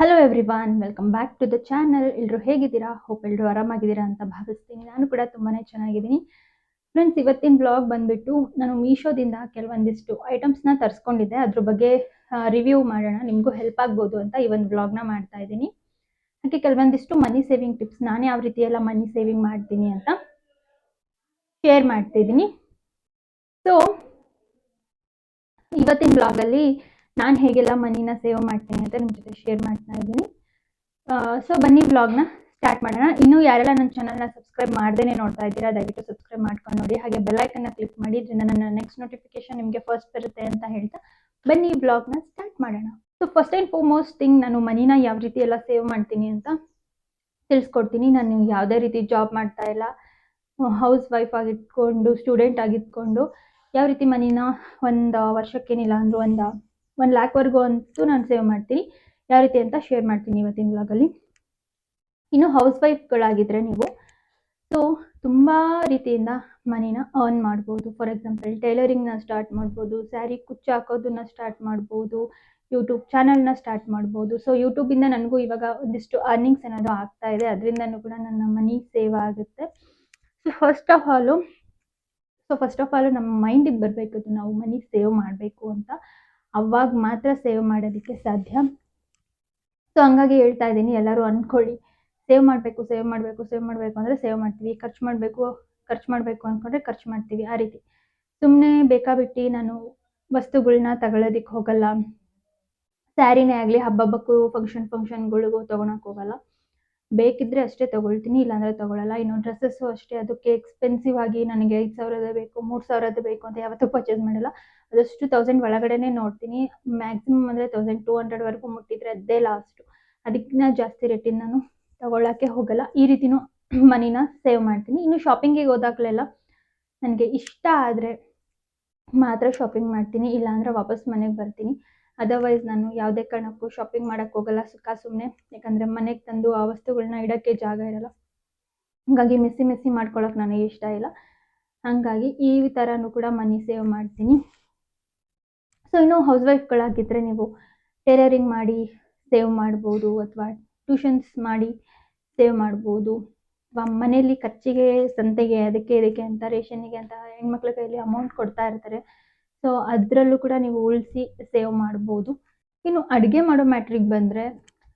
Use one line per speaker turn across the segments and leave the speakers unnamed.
Hello everyone welcome back to the channel ಎಲ್ಲರೂ ಹೇಗಿದ್ದೀರಾ? Hope ಎಲ್ಲರೂ ಆರಾಮಾಗಿದ್ದೀರಾ ಅಂತ ಭಾವಿಸ್ತೀನಿ. ನಾನು ಕೂಡ ತುಂಬಾ ಚೆನ್ನಾಗಿದ್ದೀನಿ. ಫ್ರೆಂಡ್ಸ್ ಇವತ್ತಿನ ಬ್ಲಾಗ್ ಬಂದ್ಬಿಟ್ಟು ನಾನು ಮೀಶೋದಿಂದ ಕೆಲವೊಂದಿಷ್ಟು ಐಟಮ್ಸ್ನ ತರಿಸ್ಕೊಂಡಿದ್ದೆ. ಅದ್ರ ಬಗ್ಗೆ ರಿವ್ಯೂ ಮಾಡೋಣ. ನಿಮಗೂ ಹೆಲ್ಪ್ ಆಗ್ಬೋದು ಅಂತ ಈ ಒಂದು ಬ್ಲಾಗ್ನ ಮಾಡ್ತಾ ಇದ್ದೀನಿ. ಹಾಗೆ ಕೆಲವೊಂದಿಷ್ಟು ಮನಿ ಸೇವಿಂಗ್ ಟಿಪ್ಸ್ ನಾನು ಯಾವ ರೀತಿ ಎಲ್ಲ ಮನಿ ಸೇವಿಂಗ್ ಮಾಡ್ತೀನಿ ಅಂತ ಶೇರ್ ಮಾಡ್ತಿದ್ದೀನಿ ಸೊ ಇವತ್ತಿನ ಬ್ಲಾಗಲ್ಲಿ ನಾನು ಹೇಗೆಲ್ಲ ಮನಿನ ಸೇವ್ ಮಾಡ್ತೀನಿ ಅಂತ ನಿಮ್ಮ ಜೊತೆ ಶೇರ್ ಮಾಡ್ತಾ ಇದ್ದೀನಿ. ಸೊ ಬನ್ನಿ ಬ್ಲಾಗ್ನ ಸ್ಟಾರ್ಟ್ ಮಾಡೋಣ. ಇನ್ನೂ ಯಾರೆಲ್ಲ ನನ್ನ ಚಾನಲ್ನ ಸಬ್ಸ್ಕ್ರೈಬ್ ಮಾಡ್ದೇನೆ ನೋಡ್ತಾ ಇದ್ದೀರಾ, ದಯವಿಟ್ಟು ಸಬ್ಸ್ಕ್ರೈಬ್ ಮಾಡ್ಕೊಂಡು ನೋಡಿ. ಹಾಗೆ ಬೆಲ್ಲೈಕನ್ನ ಕ್ಲಿಕ್ ಮಾಡಿ, ಇದರಿಂದ ನನ್ನ ನೆಕ್ಸ್ಟ್ ನೋಟಿಫಿಕೇಶನ್ ನಿಮಗೆ ಫಸ್ಟ್ ಬರುತ್ತೆ ಅಂತ ಹೇಳ್ತಾ ಬನ್ನಿ ಬ್ಲಾಗ್ನ ಸ್ಟಾರ್ಟ್ ಮಾಡೋಣ. So first and foremost thing ನಾನು ಮನಿನ ಯಾವ ರೀತಿ ಎಲ್ಲ ಸೇವ್ ಮಾಡ್ತೀನಿ ಅಂತ ತಿಳಿಸ್ಕೊಡ್ತೀನಿ. ನಾನು ಯಾವುದೇ ರೀತಿ ಜಾಬ್ ಮಾಡ್ತಾ ಇಲ್ಲ. ಹೌಸ್ ವೈಫ್ ಆಗಿಟ್ಕೊಂಡು ಸ್ಟೂಡೆಂಟ್ ಆಗಿದ್ಕೊಂಡು ಯಾವ ರೀತಿ ಮನಿನ ಒಂದು ವರ್ಷಕ್ಕೇನಿಲ್ಲ ಅಂದರೂ ಒಂದು ಒನ್ ಲ್ಯಾಕ್ವರೆಗೂ ಅಂತೂ ನಾನು ಸೇವ್ ಮಾಡ್ತೀನಿ. ಯಾವ ರೀತಿ ಅಂತ ಶೇರ್ ಮಾಡ್ತೀನಿ ಇವತ್ತಿನ ವ್ಲಾಗಲ್ಲಿ ಇನ್ನು ಹೌಸ್ ವೈಫ್ಗಳಾಗಿದ್ದರೆ ನೀವು ಸೊ ತುಂಬ ರೀತಿಯಿಂದ ಮನಿನ ಅರ್ನ್ ಮಾಡ್ಬೋದು. ಫಾರ್ ಎಕ್ಸಾಂಪಲ್ ಟೈಲರಿಂಗ್ನ ಸ್ಟಾರ್ಟ್ ಮಾಡ್ಬೋದು ಸ್ಯಾರಿ ಕುಚ್ಚು ಹಾಕೋದನ್ನ ಸ್ಟಾರ್ಟ್ ಮಾಡ್ಬೋದು ಯೂಟ್ಯೂಬ್ ಚಾನಲ್ನ ಸ್ಟಾರ್ಟ್ ಮಾಡ್ಬೋದು. ಸೊ ಯೂಟ್ಯೂಬಿಂದ ನನಗೂ ಇವಾಗ ಒಂದಿಷ್ಟು ಅರ್ನಿಂಗ್ಸ್ ಏನಾದರೂ ಆಗ್ತಾ ಇದೆ, ಅದರಿಂದನೂ ಕೂಡ ನನ್ನ ಮನಿ ಸೇವ್ ಆಗುತ್ತೆ. So first of all so first of all ನಮ್ಮ ಮೈಂಡಿಗೆ ಬರಬೇಕು ನಾವು ಮನಿ ಸೇವ್ ಮಾಡಬೇಕು ಅಂತ. ಅವಾಗ ಮಾತ್ರ ಸೇವ್ ಮಾಡೋದಕ್ಕೆ ಸಾಧ್ಯ. ಸೊ ಹಂಗಾಗಿ ಹೇಳ್ತಾ ಇದ್ದೀನಿ, ಎಲ್ಲರೂ ಅಂದ್ಕೊಳ್ಳಿ. ಸೇವ್ ಮಾಡಬೇಕು ಸೇವ್ ಮಾಡಬೇಕು ಸೇವ್ ಮಾಡಬೇಕು ಅಂದರೆ ಸೇವ್ ಮಾಡ್ತೀವಿ. ಖರ್ಚು ಮಾಡಬೇಕು ಖರ್ಚು ಮಾಡಬೇಕು ಅಂದ್ಕೊಂಡ್ರೆ ಖರ್ಚು ಮಾಡ್ತೀವಿ, ಆ ರೀತಿ. ಸುಮ್ಮನೆ ಬೇಕಾಬಿಟ್ಟು ನಾನು ವಸ್ತುಗಳನ್ನ ತಗೊಳ್ಳೋದಕ್ಕೆ ಹೋಗಲ್ಲ. ಸ್ಯಾರಿನೇ ಆಗಲಿ ಹಬ್ಬಬ್ಬಕ್ಕೂ ಫಂಕ್ಷನ್ ಫಂಕ್ಷನ್ಗಳಿಗೂ ತೊಗೊಳಕ್ಕೆ ಹೋಗಲ್ಲ. ಬೇಕಿದ್ರೆ ಅಷ್ಟೇ ತೊಗೊಳ್ತೀನಿ, ಇಲ್ಲಾಂದರೆ ತೊಗೊಳಲ್ಲ. ಇನ್ನು ಡ್ರೆಸ್ಸಸ್ಸು ಅಷ್ಟೇ. ಅದಕ್ಕೆ ಎಕ್ಸ್ಪೆನ್ಸಿವ್ ಆಗಿ ನನಗೆ ಐದು ಸಾವಿರದ ಬೇಕು, ಮೂರು ಸಾವಿರದ ಬೇಕು ಅಂತ ಯಾವತ್ತೂ ಪರ್ಚೇಸ್ ಮಾಡಲ್ಲ. ಅದಷ್ಟು ತೌಸಂಡ್ ಒಳಗಡೆನೇ ನೋಡ್ತೀನಿ. ಮ್ಯಾಕ್ಸಿಮಮ್ ಅಂದರೆ ತೌಸಂಡ್ ಟೂ ಹಂಡ್ರೆಡ್ವರೆಗೂ ಮುಟ್ಟಿದ್ರೆ ಅದೇ ಲಾಸ್ಟು ಅದಕ್ಕಿಂತ ಜಾಸ್ತಿ ರೇಟಿನ ನಾನು ತಗೊಳ್ಳೋಕ್ಕೆ ಹೋಗಲ್ಲ. ಈ ರೀತಿನೂ ಮನಿನ ಸೇವ್ ಮಾಡ್ತೀನಿ. ಇನ್ನು ಶಾಪಿಂಗಿಗೆ ಹೋದಾಗಲೆಲ್ಲ ನನಗೆ ಇಷ್ಟ ಆದರೆ ಮಾತ್ರ ಶಾಪಿಂಗ್ ಮಾಡ್ತೀನಿ. ಇಲ್ಲಾಂದರೆ ವಾಪಸ್ ಮನೆಗೆ ಬರ್ತೀನಿ. ಅದರ್ವೈಸ್ ನಾನು ಯಾವುದೇ ಕಾರಣಕ್ಕೂ ಶಾಪಿಂಗ್ ಮಾಡೋಕ್ಕೆ ಹೋಗಲ್ಲ. ಸುಖ ಸುಮ್ಮನೆ ಯಾಕಂದರೆ ಮನೆಗೆ ತಂದು ಆ ವಸ್ತುಗಳನ್ನ ಇಡೋಕ್ಕೆ ಜಾಗ ಇರಲ್ಲ. ಹಾಗಾಗಿ ಮೆಸ್ಸಿ ಮೆಸ್ಸಿ ಮಾಡ್ಕೊಳಕ್ಕೆ ನನಗೆ ಇಷ್ಟ ಇಲ್ಲ. ಹಾಗಾಗಿ ಈ ಥರನೂ ಕೂಡ ಮನಿ ಸೇವ್ ಮಾಡ್ತೀನಿ. ಸೊ ಇನ್ನು ಹೌಸ್ ವೈಫ್ಗಳಾಗಿದ್ದರೆ ನೀವು ಟೇಲರಿಂಗ್ ಮಾಡಿ ಸೇವ್ ಮಾಡ್ಬೋದು ಅಥವಾ ಟ್ಯೂಷನ್ಸ್ ಮಾಡಿ ಸೇವ್ ಮಾಡ್ಬೋದು. ಅಥವಾ ಮನೆಯಲ್ಲಿ ಖರ್ಚಿಗೆ, ಸಂತೆಗೆ, ಅದಕ್ಕೆ, ಇದಕ್ಕೆ ಅಂತ ರೇಷನ್ನಿಗೆ ಅಂತ ಹೆಣ್ಮಕ್ಳ ಕೈಯಲ್ಲಿ ಅಮೌಂಟ್ ಕೊಡ್ತಾ ಇರ್ತಾರೆ. ಸೊ ಅದರಲ್ಲೂ ಕೂಡ ನೀವು ಉಳಿಸಿ ಸೇವ್ ಮಾಡ್ಬೋದು. ಇನ್ನು ಅಡುಗೆ ಮಾಡೋ ಮ್ಯಾಟ್ರಿಗೆ ಬಂದರೆ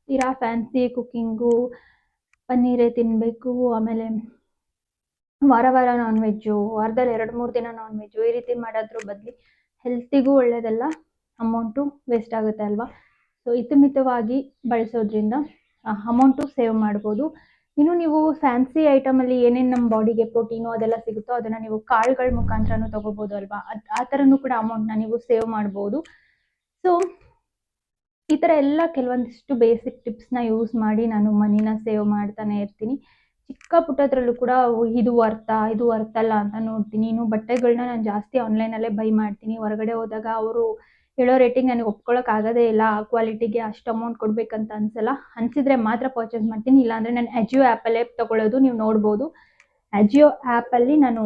ತೀರಾ, ಫ್ಯಾನ್ಸಿ, ಕುಕ್ಕಿಂಗು, ಪನ್ನೀರೇ ತಿನ್ನಬೇಕು ಆಮೇಲೆ ವಾರ ವಾರ ನಾನ್ ವೆಜ್ಜು ವಾರದಲ್ಲಿ ಎರಡು ಮೂರು ದಿನ ನಾನ್ ವೆಜ್ಜು ಈ ರೀತಿ ಮಾಡೋದ್ರ ಬದಲು ಹೆಲ್ತಿಗೂ ಒಳ್ಳೆಯದಲ್ಲ ಅಮೌಂಟು ವೇಸ್ಟ್ ಆಗುತ್ತೆ ಅಲ್ವಾ? ಸೊ ಹಿತಮಿತವಾಗಿ ಬಳಸೋದ್ರಿಂದ ಅಮೌಂಟು ಸೇವ್ ಮಾಡ್ಬೋದು. ಇನ್ನು ನೀವು ಫ್ಯಾನ್ಸಿ ಐಟಮಲ್ಲಿ ಏನೇನು ನಮ್ಮ ಬಾಡಿಗೆ ಪ್ರೋಟೀನು ಅದೆಲ್ಲ ಸಿಗುತ್ತೋ ಅದನ್ನ ನೀವು ಕಾಳುಗಳ ಮುಖಾಂತರನೂ ತೊಗೋಬೋದು ಅಲ್ವಾ? ಆ ತರನು ಕೂಡ ಅಮೌಂಟ್ನ ನೀವು ಸೇವ್ ಮಾಡಬಹುದು ಸೊ ಈ ತರ ಎಲ್ಲ ಕೆಲವೊಂದಿಷ್ಟು ಬೇಸಿಕ್ ಟಿಪ್ಸ್ನ ಯೂಸ್ ಮಾಡಿ ನಾನು ಮನಿನ ಸೇವ್ ಮಾಡ್ತಾನೆ ಇರ್ತೀನಿ. ಚಿಕ್ಕ ಪುಟ್ಟದ್ರಲ್ಲೂ ಕೂಡ ಇದು ವರ್ತ ಇದು ವರ್ತಲ್ಲ ಅಂತ ನೋಡ್ತೀನಿ. ಇನ್ನು ಬಟ್ಟೆಗಳನ್ನ ನಾನು ಜಾಸ್ತಿ ಆನ್ಲೈನ್ ಆನ್ಲೈನಲ್ಲೇ ಬೈ ಮಾಡ್ತೀನಿ. ಹೊರಗಡೆ ಹೋದಾಗ ಅವರು ಹೇಳೋ ರೇಟಿಂಗ್ ನನಗೆ ಒಪ್ಕೊಳ್ಳೋಕೆ ಆಗೋದೇ ಇಲ್ಲ, ಆ ಕ್ವಾಲಿಟಿಗೆ ಅಷ್ಟು ಅಮೌಂಟ್ ಕೊಡಬೇಕಂತ ಅನಿಸಲ್ಲ. ಅನಿಸಿದ್ರೆ ಮಾತ್ರ ಪರ್ಚೇಸ್ ಮಾಡ್ತೀನಿ, ಇಲ್ಲಾಂದರೆ ನಾನು ಅಜಿಯೋ ಆ್ಯಪಲ್ಲೇ ತೊಗೊಳ್ಳೋದು ನೀವು ನೋಡ್ಬೋದು. ಅಜಿಯೋ ಆ್ಯಪಲ್ಲಿ ನಾನು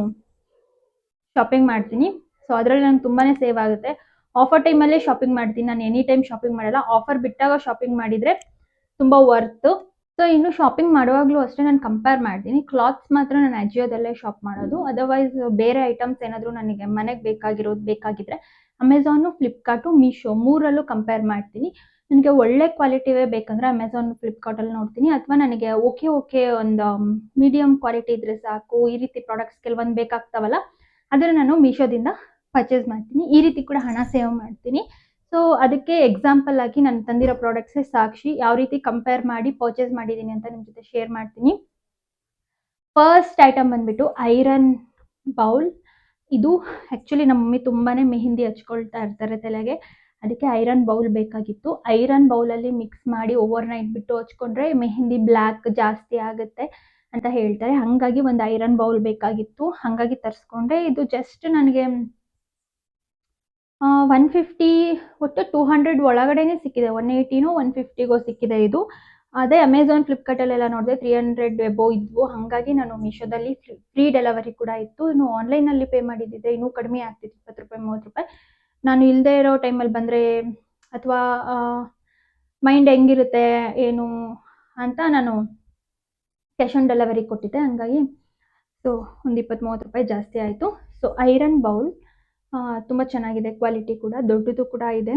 ಶಾಪಿಂಗ್ ಮಾಡ್ತೀನಿ. ಸೊ ಅದರಲ್ಲಿ ನನಗೆ ತುಂಬಾ ಸೇವ್ ಆಗುತ್ತೆ. ಆಫರ್ ಟೈಮಲ್ಲೇ ಶಾಪಿಂಗ್ ಮಾಡ್ತೀನಿ. ನಾನು ಎನಿ ಟೈಮ್ ಶಾಪಿಂಗ್ ಮಾಡಲ್ಲ. ಆಫರ್ ಬಿಟ್ಟಾಗ ಶಾಪಿಂಗ್ ಮಾಡಿದರೆ ತುಂಬ ವರ್ತು ಸೊ ಇನ್ನು ಶಾಪಿಂಗ್ ಮಾಡುವಾಗಲೂ ಅಷ್ಟೇ ನಾನು ಕಂಪೇರ್ ಮಾಡ್ತೀನಿ. ಕ್ಲಾತ್ಸ್ ಮಾತ್ರ ನಾನು ಅಜಿಯೋದಲ್ಲೇ ಶಾಪ್ ಮಾಡೋದು. ಅದರ್ವೈಸ್ ಬೇರೆ ಐಟಮ್ಸ್ ಏನಾದರೂ ನನಗೆ ಮನೆಗೆ ಬೇಕಾಗಿರೋದು ಬೇಕಾಗಿದ್ದರೆ ಅಮೆಝಾನು ಫ್ಲಿಪ್ಕಾರ್ಟು ಮೀಶೋ ಮೂರಲ್ಲೂ ಕಂಪೇರ್ ಮಾಡ್ತೀನಿ. ನನಗೆ ಒಳ್ಳೆ ಕ್ವಾಲಿಟಿವೇ ಬೇಕಂದರೆ ಅಮೆಝಾನ್ ಫ್ಲಿಪ್ಕಾರ್ಟಲ್ಲಿ ನೋಡ್ತೀನಿ. ಅಥವಾ ನನಗೆ ಓಕೆ ಓಕೆ ಒಂದು ಮೀಡಿಯಂ ಕ್ವಾಲಿಟಿ ಇದ್ರೆ ಸಾಕು, ಈ ರೀತಿ ಪ್ರಾಡಕ್ಟ್ಸ್ ಕೆಲವೊಂದು ಬೇಕಾಗ್ತಾವಲ್ಲ, ಅದನ್ನು ನಾನು ಮೀಶೋದಿಂದ ಪರ್ಚೇಸ್ ಮಾಡ್ತೀನಿ. ಈ ರೀತಿ ಕೂಡ ಹಣ ಸೇವ್ ಮಾಡ್ತೀನಿ. ಸೊ ಅದಕ್ಕೆ ಎಕ್ಸಾಂಪಲ್ ಆಗಿ ನಾನು ತಂದಿರೋ ಪ್ರಾಡಕ್ಟ್ಸೇ ಸಾಕ್ಷಿ. ಯಾವ ರೀತಿ ಕಂಪೇರ್ ಮಾಡಿ ಪರ್ಚೇಸ್ ಮಾಡಿದ್ದೀನಿ ಅಂತ ನಿಮ್ಮ ಜೊತೆ ಶೇರ್ ಮಾಡ್ತೀನಿ. ಫಸ್ಟ್ ಐಟಮ್ ಬಂದ್ಬಿಟ್ಟು ಐರನ್ ಬೌಲ್ ಇದು ಆ್ಯಕ್ಚುಲಿ ನಮ್ಮ ಮಮ್ಮಿ ತುಂಬಾ ಮೆಹಂದಿ ಹಚ್ಕೊಳ್ತಾ ಇರ್ತಾರೆ ತಲೆಗೆ. ಅದಕ್ಕೆ ಐರನ್ ಬೌಲ್ ಬೇಕಾಗಿತ್ತು. ಐರನ್ ಬೌಲಲ್ಲಿ ಮಿಕ್ಸ್ ಮಾಡಿ ಓವರ್ ನೈಟ್ ಬಿಟ್ಟು ಹಚ್ಕೊಂಡ್ರೆ ಮೆಹಂದಿ ಬ್ಲ್ಯಾಕ್ ಜಾಸ್ತಿ ಆಗುತ್ತೆ ಅಂತ ಹೇಳ್ತಾರೆ. ಹಾಗಾಗಿ ಒಂದು ಐರನ್ ಬೌಲ್ ಬೇಕಾಗಿತ್ತು. ಹಾಗಾಗಿ ತರಿಸ್ಕೊಂಡೆ ಇದು ಜಸ್ಟ್ ನನಗೆ ಒನ್ ಫಿಫ್ಟಿ ಒಟ್ಟು ಟೂ ಹಂಡ್ರೆಡ್ ಒಳಗಡೆನೆ ಸಿಕ್ಕಿದೆ. ಒನ್ ಏಯ್ಟಿನೂ ಒನ್ ಫಿಫ್ಟಿಗೋ ಸಿಕ್ಕಿದೆ ಇದು. ಅದೇ ಅಮೆಝಾನ್ ಫ್ಲಿಪ್ಕಾರ್ಟಲ್ಲೆಲ್ಲ ನೋಡಿದೆ ತ್ರೀ ಹಂಡ್ರೆಡ್ ಎಬೋ ಇದ್ವು. ಹಾಗಾಗಿ ನಾನು ಮೀಶೋದಲ್ಲಿ ಫ್ರೀ ಡೆಲಿವರಿ ಕೂಡ ಇತ್ತು. ಇನ್ನು ಆನ್ಲೈನಲ್ಲಿ ಪೇ ಮಾಡಿದ್ದಿದ್ರೆ ಇನ್ನೂ ಕಡಿಮೆ ಆಗ್ತಿತ್ತು, ಇಪ್ಪತ್ತು ರೂಪಾಯಿ, ಮೂವತ್ತು ರೂಪಾಯಿ. ನಾನು ಇಲ್ಲದೆ ಇರೋ ಟೈಮಲ್ಲಿ ಬಂದರೆ, ಅಥವಾ ಮೈಂಡ್ ಹೆಂಗಿರುತ್ತೆ, ಏನು ಅಂತ ನಾನು ಕ್ಯಾಶ್ ಆನ್ ಡೆಲಿವರಿ ಕೊಟ್ಟಿದ್ದೆ. ಹಂಗಾಗಿ ಸೊ ಒಂದು ಇಪ್ಪತ್ತು, ಮೂವತ್ತು ರೂಪಾಯಿ ಜಾಸ್ತಿ ಆಯಿತು. ಸೊ ಐರನ್ ಬೌಲ್ ತುಂಬ ಚೆನ್ನಾಗಿದೆ ಕ್ವಾಲಿಟಿ ಕೂಡ, ದೊಡ್ಡದು ಕೂಡ ಇದೆ.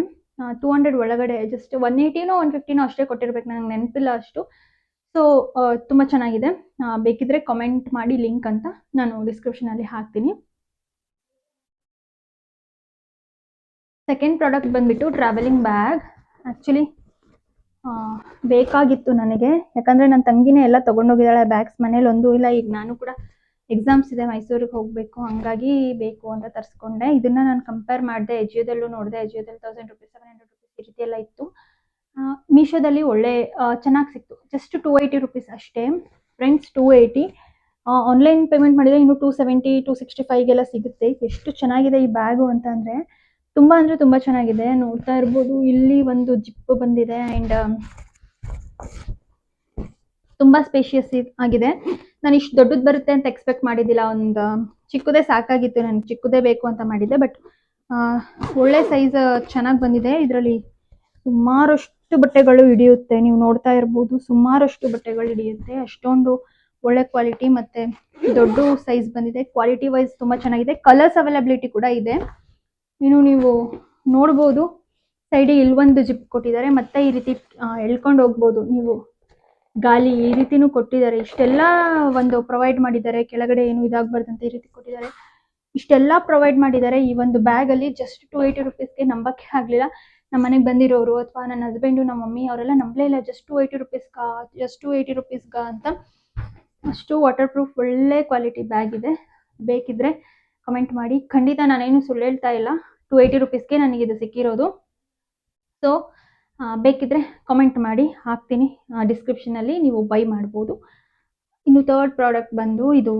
ಟೂ ಹಂಡ್ರೆಡ್ ಒಳಗಡೆ ಜಸ್ಟ್ ಒನ್ ಏಯ್ಟಿನೋ ಒನ್ ಫಿಫ್ಟಿನೋ ಅಷ್ಟೇ ಕೊಟ್ಟಿರ್ಬೇಕು. ನಂಗೆ ನೆನಪಿಲ್ಲ ಅಷ್ಟು. ಸೊ ತುಂಬ ಚೆನ್ನಾಗಿದೆ. ಬೇಕಿದ್ರೆ ಕಮೆಂಟ್ ಮಾಡಿ ಲಿಂಕ್ ಅಂತ ನಾನು ಡಿಸ್ಕ್ರಿಪ್ಷನಲ್ಲಿ ಹಾಕ್ತೀನಿ. ಸೆಕೆಂಡ್ ಪ್ರಾಡಕ್ಟ್ ಬಂದ್ಬಿಟ್ಟು ಟ್ರಾವೆಲಿಂಗ್ ಬ್ಯಾಗ್ ಆ್ಯಕ್ಚುಲಿ ಬೇಕಾಗಿತ್ತು ನನಗೆ. ಯಾಕಂದರೆ ನನ್ನ ತಂಗಿನೇ ಎಲ್ಲ ತೊಗೊಂಡೋಗಿದ್ದಾಳೆ ಬ್ಯಾಗ್ಸ್ ಮನೇಲಿ ಒಂದು ಇಲ್ಲ, ಈಗ ನಾನು ಕೂಡ ಎಕ್ಸಾಮ್ಸ್ ಇದೆ, ಮೈಸೂರಿಗೆ ಹೋಗಬೇಕು, ಹಂಗಾಗಿ ಬೇಕು ಅಂತ ತರಿಸ್ಕೊಂಡೆ. ಇದನ್ನ ನಾನು ಕಂಪೇರ್ ಮಾಡಿದೆ ಎಜಿಯೋದಲ್ಲೂ ನೋಡಿದೆ ಎಜಿಯೋದಲ್ಲಿ thousand rupees seven hundred rupees ಈ ರೀತಿ ಎಲ್ಲ ಇತ್ತು ಮೀಶೋದಲ್ಲಿ ಒಳ್ಳೆ ಚೆನ್ನಾಗಿ ಸಿಕ್ತು. ಜಸ್ಟ್ ಟೂ ಏಯ್ಟಿ ರುಪೀಸ್ ಅಷ್ಟೇ. Friends two eighty online payment ಮಾಡಿದ್ರೆ ಇನ್ನು ಟೂ ಸೆವೆಂಟಿ ಟೂ ಸಿಕ್ಸ್ಟಿ ಫೈವ್ಗೆಲ್ಲ ಸಿಗುತ್ತೆ. ಎಷ್ಟು ಚೆನ್ನಾಗಿದೆ ಈ ಬ್ಯಾಗು ಅಂತಂದರೆ ತುಂಬ ಅಂದರೆ ತುಂಬ ಚೆನ್ನಾಗಿದೆ. ನೋಡ್ತಾ ಇರ್ಬೋದು. ಇಲ್ಲಿ ಒಂದು ಜಿಪ್ ಬಂದಿದೆ ಆ್ಯಂಡ್ ತುಂಬ ಸ್ಪೇಷಿಯಸ್ ಆಗಿದೆ. ನಾನು ಇಷ್ಟು ದೊಡ್ಡದು ಬರುತ್ತೆ ಅಂತ ಎಕ್ಸ್ಪೆಕ್ಟ್ ಮಾಡಿದ್ದಿಲ್ಲ. ಒಂದು ಚಿಕ್ಕದೇ ಸಾಕಾಗಿತ್ತು. ನನಗೆ ಚಿಕ್ಕದೇ ಬೇಕು ಅಂತ ಮಾಡಿದ್ದೆ ಬಟ್ ಒಳ್ಳೆ ಸೈಜ್ ಚೆನ್ನಾಗಿ ಬಂದಿದೆ. ಇದರಲ್ಲಿ ಸುಮಾರಷ್ಟು ಬಟ್ಟೆಗಳು ಹಿಡಿಯುತ್ತೆ. ನೀವು ನೋಡ್ತಾ ಇರ್ಬೋದು, ಸುಮಾರಷ್ಟು ಬಟ್ಟೆಗಳು ಹಿಡಿಯುತ್ತೆ. ಅಷ್ಟೊಂದು ಒಳ್ಳೆ ಕ್ವಾಲಿಟಿ ಮತ್ತೆ ದೊಡ್ಡ ಸೈಜ್ ಬಂದಿದೆ. ಕ್ವಾಲಿಟಿ ವೈಸ್ ತುಂಬಾ ಚೆನ್ನಾಗಿದೆ. ಕಲರ್ಸ್ ಅವೈಲಬಿಲಿಟಿ ಕೂಡ ಇದೆ. ಇನ್ನು ನೀವು ನೋಡ್ಬೋದು ಸೈಡಿಗೆ ಇಲ್ಲೊಂದು ಜಿಪ್ ಕೊಟ್ಟಿದ್ದಾರೆ. ಮತ್ತೆ ಈ ರೀತಿ ಎಳ್ಕೊಂಡು ಹೋಗ್ಬೋದು ನೀವು. ಗಾಲಿ ಈ ರೀತಿನೂ ಕೊಟ್ಟಿದ್ದಾರೆ. ಇಷ್ಟೆಲ್ಲ ಒಂದು ಪ್ರೊವೈಡ್ ಮಾಡಿದ್ದಾರೆ. ಕೆಳಗಡೆ ಏನು ಇದಾಗಬಾರ್ದಂತ ಈ ರೀತಿ ಕೊಟ್ಟಿದ್ದಾರೆ. ಇಷ್ಟೆಲ್ಲ ಪ್ರೊವೈಡ್ ಮಾಡಿದ್ದಾರೆ. ಈ ಒಂದು ಬ್ಯಾಗಲ್ಲಿ ಜಸ್ಟ್ ಟು ಏಯ್ಟಿ ರುಪೀಸ್ಗೆ ನಂಬಕ್ಕೆ ಆಗಲಿಲ್ಲ. ನಮ್ಮ ಮನೆಗೆ ಬಂದಿರೋರು ಅಥವಾ ನನ್ನ ಹಸ್ಬೆಂಡು ನಮ್ಮ ಮಮ್ಮಿ ಅವರೆಲ್ಲ ನಂಬಲೇ ಇಲ್ಲ. ಜಸ್ಟ್ ಟು ಏಯ್ಟಿ ರುಪೀಸ್ಗಾ ಜಸ್ಟ್ ಟು ಏಯ್ಟಿ ರುಪೀಸ್ಗಾ ಅಂತ ಅಷ್ಟು ವಾಟರ್ ಪ್ರೂಫ್ ಒಳ್ಳೆ ಕ್ವಾಲಿಟಿ ಬ್ಯಾಗ್ ಇದೆ. ಬೇಕಿದ್ರೆ ಕಮೆಂಟ್ ಮಾಡಿ. ಖಂಡಿತ ನಾನೇನು ಸುಳ್ಳು ಹೇಳ್ತಾ ಇಲ್ಲ. ಟು ಏಯ್ಟಿ ರುಪೀಸ್ಗೆ ನನಗೆ ಇದು ಸಿಕ್ಕಿರೋದು. ಸೊ ಬೇಕಿದ್ರೆ ಕಮೆಂಟ್ ಮಾಡಿ, ಹಾಕ್ತೀನಿ. ಡಿಸ್ಕ್ರಿಪ್ಷನಲ್ಲಿ ನೀವು ಬೈ ಮಾಡ್ಬೋದು. ಇನ್ನು ತರ್ಡ್ ಪ್ರಾಡಕ್ಟ್ ಬಂದು ಇದು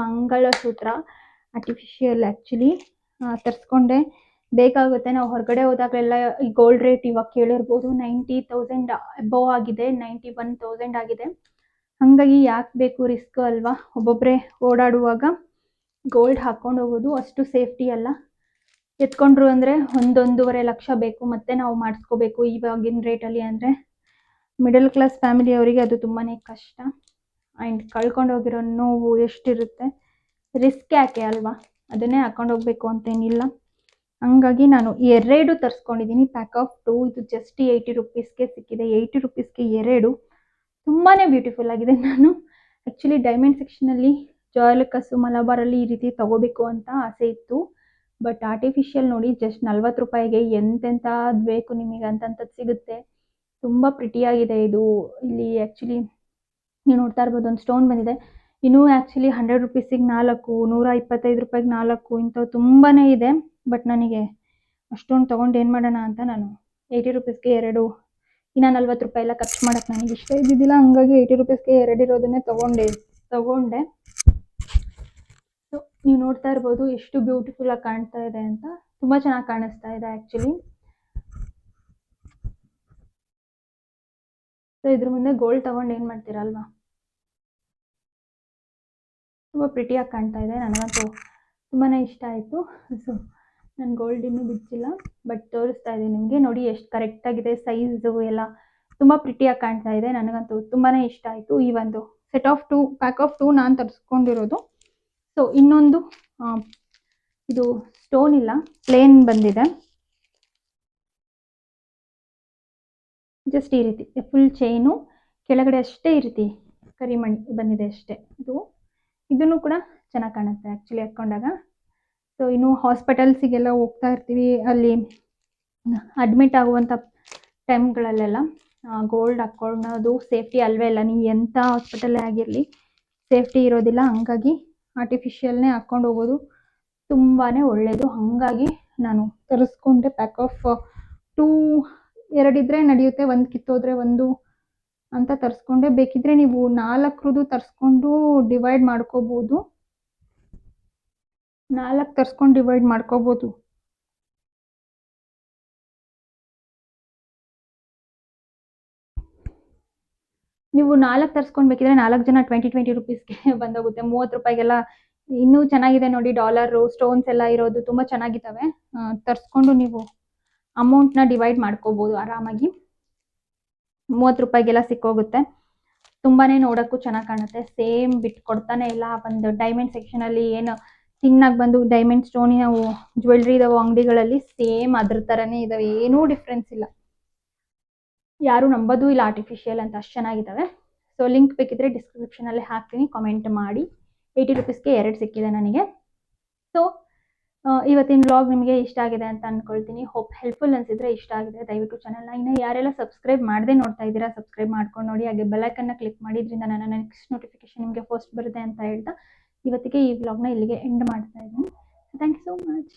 ಮಂಗಳಸೂತ್ರ ಆರ್ಟಿಫಿಷಿಯಲ್ ಆ್ಯಕ್ಚುಲಿ ತರಿಸ್ಕೊಂಡೆ. ಬೇಕಾಗುತ್ತೆ, ನಾವು ಹೊರಗಡೆ ಹೋದಾಗಲೆಲ್ಲ ಈ ಗೋಲ್ಡ್ ರೇಟ್ ಇವಾಗ ಕೇಳಿರ್ಬೋದು ನೈಂಟಿ ತೌಸಂಡ್ ಅಬೋವ್ ಆಗಿದೆ ನೈಂಟಿ ಒನ್ ತೌಸಂಡ್ ಆಗಿದೆ. ಹಾಗಾಗಿ ಯಾಕೆ ಬೇಕು ರಿಸ್ಕ್ ಅಲ್ವಾ? ಒಬ್ಬೊಬ್ಬರೇ ಓಡಾಡುವಾಗ ಗೋಲ್ಡ್ ಹಾಕ್ಕೊಂಡು ಹೋಗೋದು ಅಷ್ಟು ಸೇಫ್ಟಿ ಅಲ್ಲ. ಎತ್ಕೊಂಡ್ರು ಅಂದ್ರೆ ಒಂದೊಂದೂವರೆ ಲಕ್ಷ ಬೇಕು, ಮತ್ತೆ ನಾವು ಮಾಡಿಸ್ಕೋಬೇಕು ಇವಾಗಿನ ರೇಟಲ್ಲಿ ಅಂದ್ರೆ ಮಿಡಲ್ ಕ್ಲಾಸ್ ಫ್ಯಾಮಿಲಿ ಅವರಿಗೆ ಅದು ತುಂಬಾನೇ ಕಷ್ಟ. ಆ್ಯಂಡ್ ಕಳ್ಕೊಂಡು ಹೋಗಿರೋ ನೋವು ಎಷ್ಟಿರುತ್ತೆ? ರಿಸ್ಕ್ ಯಾಕೆ ಅಲ್ವಾ? ಅದನ್ನೇ ಹಾಕೊಂಡು ಹೋಗ್ಬೇಕು ಅಂತೇನಿಲ್ಲ. ಹಂಗಾಗಿ ನಾನು ಎರಡು ತರಿಸ್ಕೊಂಡಿದ್ದೀನಿ. ಪ್ಯಾಕ್ ಆಫ್ ಟು ಇದು ಜಸ್ಟ್ ಏಯ್ಟಿ ರುಪೀಸ್ಗೆ ಸಿಕ್ಕಿದೆ. ಏಯ್ಟಿ ರುಪೀಸ್ಗೆ ಎರಡು. ತುಂಬಾ ಬ್ಯೂಟಿಫುಲ್ ಆಗಿದೆ. ನಾನು ಆ್ಯಕ್ಚುಲಿ ಡೈಮಂಡ್ ಸೆಕ್ಷನಲ್ಲಿ ಜಾಯಲಕಸ್ಸು ಮಲಬಾರಲ್ಲಿ ಈ ರೀತಿ ತಗೋಬೇಕು ಅಂತ ಆಸೆ ಇತ್ತು. ಬಟ್ ಆರ್ಟಿಫಿಷಿಯಲ್ ನೋಡಿ ಜಸ್ಟ್ ನಲ್ವತ್ತು ರೂಪಾಯಿಗೆ ಎಂತೆಂಥದ್ದು ಬೇಕು ನಿಮಗೆ ಅಂತಂಥದ್ದು ಸಿಗುತ್ತೆ. ತುಂಬ ಪ್ರಿಟಿಯಾಗಿದೆ ಇದು. ಇಲ್ಲಿ ಆ್ಯಕ್ಚುಲಿ ನೀವು ನೋಡ್ತಾ ಇರ್ಬೋದು ಒಂದು ಸ್ಟೋನ್ ಬಂದಿದೆ. ಇನ್ನೂ ಆ್ಯಕ್ಚುಲಿ ಹಂಡ್ರೆಡ್ ರುಪೀಸಿಗೆ ನಾಲ್ಕು, ನೂರ ಇಪ್ಪತ್ತೈದು ರೂಪಾಯಿಗೆ ನಾಲ್ಕು ಇಂಥವು ತುಂಬಾ ಇದೆ. ಬಟ್ ನನಗೆ ಅಷ್ಟೊಂದು ತೊಗೊಂಡು ಏನು ಮಾಡೋಣ ಅಂತ ನಾನು ಏಯ್ಟಿ ರುಪೀಸ್ಗೆ ಎರಡು, ಇನ್ನು ನಲ್ವತ್ತು ರೂಪಾಯಿ ಎಲ್ಲ ಖರ್ಚು ಮಾಡೋಕ್ಕೆ ನನಗೆ ಇಷ್ಟ ಇದ್ದಿದ್ದಿಲ್ಲ. ಹಂಗಾಗಿ ಏಯ್ಟಿ ಎರಡು ಇರೋದನ್ನೇ ತೊಗೊಂಡೆ ತೊಗೊಂಡೆ. ಸೊ ನೀವು ನೋಡ್ತಾ ಇರ್ಬೋದು ಎಷ್ಟು ಬ್ಯೂಟಿಫುಲ್ ಆಗಿ ಕಾಣ್ತಾ ಇದೆ ಅಂತ. ತುಂಬಾ ಚೆನ್ನಾಗಿ ಕಾಣಿಸ್ತಾ ಇದೆ ಆಕ್ಚುಲಿ ಸೊ ಇದ್ರ ಮುಂದೆ ಗೋಲ್ಡ್ ತಗೊಂಡು ಏನ್ ಮಾಡ್ತೀರಲ್ವಾ? ತುಂಬ ಪ್ರಿಟಿಯಾಗಿ ಕಾಣ್ತಾ ಇದೆ. ನನಗಂತೂ ತುಂಬಾನೇ ಇಷ್ಟ ಆಯಿತು. ಸೊ ನಾನು ಗೋಲ್ಡ್ ಇನ್ನೂ ಬಿಚ್ಚಿಲ್ಲ. ಬಟ್ ತೋರಿಸ್ತಾ ಇದ್ದೀನಿ ನಿಮಗೆ. ನೋಡಿ ಎಷ್ಟು ಕರೆಕ್ಟಾಗಿದೆ ಸೈಜು ಎಲ್ಲ. ತುಂಬ ಪ್ರಿಟಿಯಾಗಿ ಕಾಣ್ತಾ ಇದೆ. ನನಗಂತೂ ತುಂಬಾ ಇಷ್ಟ ಆಯಿತು ಈ ಒಂದು set of two pack of two ನಾನು ತರಿಸ್ಕೊಂಡಿರೋದು. ಸೊ ಇನ್ನೊಂದು ಇದು ಸ್ಟೋನ್ ಇಲ್ಲ ಪ್ಲೇನ್ ಬಂದಿದೆ. ಜಸ್ಟ್ ಈ ರೀತಿ ಫುಲ್ ಚೈನು ಕೆಳಗಡೆ ಅಷ್ಟೇ ಈ ರೀತಿ ಕರಿಮಣಿ ಬಂದಿದೆ ಅಷ್ಟೇ ಇದು. ಇದನ್ನು ಕೂಡ ಚೆನ್ನಾಗಿ ಕಾಣುತ್ತೆ ಆ್ಯಕ್ಚುಲಿ ಹಾಕ್ಕೊಂಡಾಗ ಸೊ ಇನ್ನು ಹಾಸ್ಪಿಟಲ್ಸಿಗೆಲ್ಲ ಹೋಗ್ತಾ ಇರ್ತೀವಿ. ಅಲ್ಲಿ ಅಡ್ಮಿಟ್ ಆಗುವಂಥ ಟೈಮ್ಗಳಲ್ಲೆಲ್ಲ ಗೋಲ್ಡ್ ಹಾಕ್ಕೊಳ್ಳೋದು ಸೇಫ್ಟಿ ಅಲ್ವೇ ಇಲ್ಲ. ನೀವು ಎಂಥ ಹಾಸ್ಪಿಟಲ್ಲೇ ಆಗಿರಲಿ ಸೇಫ್ಟಿ ಇರೋದಿಲ್ಲ. ಹಂಗಾಗಿ ಆರ್ಟಿಫಿಷಿಯಲ್ನೇ ಹಾಕ್ಕೊಂಡು ಹೋಗೋದು ತುಂಬಾ ಒಳ್ಳೆಯದು ಹಾಗಾಗಿ ನಾನು ತರಿಸ್ಕೊಂಡೆ ಪ್ಯಾಕ್ ಆಫ್ ಟೂ ಎರಡಿದ್ರೆ ನಡೆಯುತ್ತೆ, ಒಂದು ಕಿತ್ತೋದ್ರೆ ಒಂದು ಅಂತ ತರಿಸ್ಕೊಂಡೆ. ಬೇಕಿದ್ರೆ ನೀವು ನಾಲ್ಕರದು ತರಿಸ್ಕೊಂಡು ಡಿವೈಡ್ ಮಾಡ್ಕೋಬೋದು. ನಾಲ್ಕು ತರಿಸ್ಕೊಂಡು ಡಿವೈಡ್ ಮಾಡ್ಕೋಬೋದು. ನೀವು ನಾಲ್ಕು ತರ್ಸ್ಕೊಂಡ್ ಬೇಕಿದ್ರೆ ನಾಲ್ಕು ಜನ ಟ್ವೆಂಟಿ ಟ್ವೆಂಟಿ ರುಪೀಸ್ಗೆ ಬಂದೋಗುತ್ತೆ. ಮೂವತ್ತು ರೂಪಾಯಿಗೆಲ್ಲ ಇನ್ನೂ ಚೆನ್ನಾಗಿದೆ ನೋಡಿ ಡಾಲರು ಸ್ಟೋನ್ಸ್ ಎಲ್ಲ ಇರೋದು ತುಂಬ ಚೆನ್ನಾಗಿದ್ದಾವೆ. ತರ್ಸ್ಕೊಂಡು ನೀವು ಅಮೌಂಟ್ನ ಡಿವೈಡ್ ಮಾಡ್ಕೋಬಹುದು ಆರಾಮಾಗಿ. ಮೂವತ್ತು ರೂಪಾಯಿಗೆಲ್ಲ ಸಿಕ್ಕೋಗುತ್ತೆ. ತುಂಬಾನೇ ನೋಡಕ್ಕೂ ಚೆನ್ನಾಗಿ ಕಾಣುತ್ತೆ. ಸೇಮ್ ಬಿಟ್ಟು ಕೊಡ್ತಾನೆ ಇಲ್ಲ. ಒಂದು ಡೈಮಂಡ್ ಸೆಕ್ಷನ್ ಅಲ್ಲಿ ಏನು ತಿನ್ನಾಗಿ ಬಂದು ಡೈಮಂಡ್ ಸ್ಟೋನ್ ಜ್ಯುವೆಲ್ರಿ ಇದಾವೆ ಅಂಗಡಿಗಳಲ್ಲಿ, ಸೇಮ್ ಅದ್ರ ಥರನೇ ಇದಾವೆ. ಏನೂ ಡಿಫ್ರೆನ್ಸ್ ಇಲ್ಲ. ಯಾರು ನಂಬೋದು ಇಲ್ಲ ಆರ್ಟಿಫಿಷಿಯಲ್ ಅಂತ ಅಷ್ಟು ಚೆನ್ನಾಗಿದ್ದಾವೆ. ಸೊ ಲಿಂಕ್ ಬೇಕಿದ್ರೆ ಡಿಸ್ಕ್ರಿಪ್ಷನಲ್ಲಿ ಹಾಕ್ತೀನಿ ಕಾಮೆಂಟ್ ಮಾಡಿ. ಏಯ್ಟಿ ರುಪೀಸ್ಗೆ ಎರಡು ಸಿಕ್ಕಿದೆ ನನಗೆ. ಸೊ ಇವತ್ತಿನ ವ್ಲಾಗ್ ನಿಮಗೆ ಇಷ್ಟ ಆಗಿದೆ ಅಂತ ಅಂದ್ಕೊಳ್ತೀನಿ ಹೋಪ್ ಹೆಲ್ಪ್ಫುಲ್ ಅನಿಸಿದ್ರೆ ಇಷ್ಟ ಆಗಿದೆ. ದಯವಿಟ್ಟು ಚಾನಲ್ನ ಇನ್ನು ಯಾರೆಲ್ಲ ಸಬ್ಸ್ಕ್ರೈಬ್ ಮಾಡದೆ ನೋಡ್ತಾ ಇದ್ದೀರಾ ಸಬ್ಸ್ಕ್ರೈಬ್ ಮಾಡ್ಕೊಂಡು ನೋಡಿ. ಹಾಗೆ ಬೆಲೈಕನ್ನ ಕ್ಲಿಕ್ ಮಾಡಿದ್ರಿಂದ ನನ್ನ ನೆಕ್ಸ್ಟ್ ನೋಟಿಫಿಕೇಶನ್ ನಿಮಗೆ ಫಸ್ಟ್ ಬರುತ್ತೆ ಅಂತ ಹೇಳ್ತಾ ಇವತ್ತಿಗೆ ಈ ವ್ಲಾಗ್ನ ಇಲ್ಲಿಗೆ ಎಂಡ್ ಮಾಡ್ತಾ ಇದ್ದೀನಿ. Thank you so much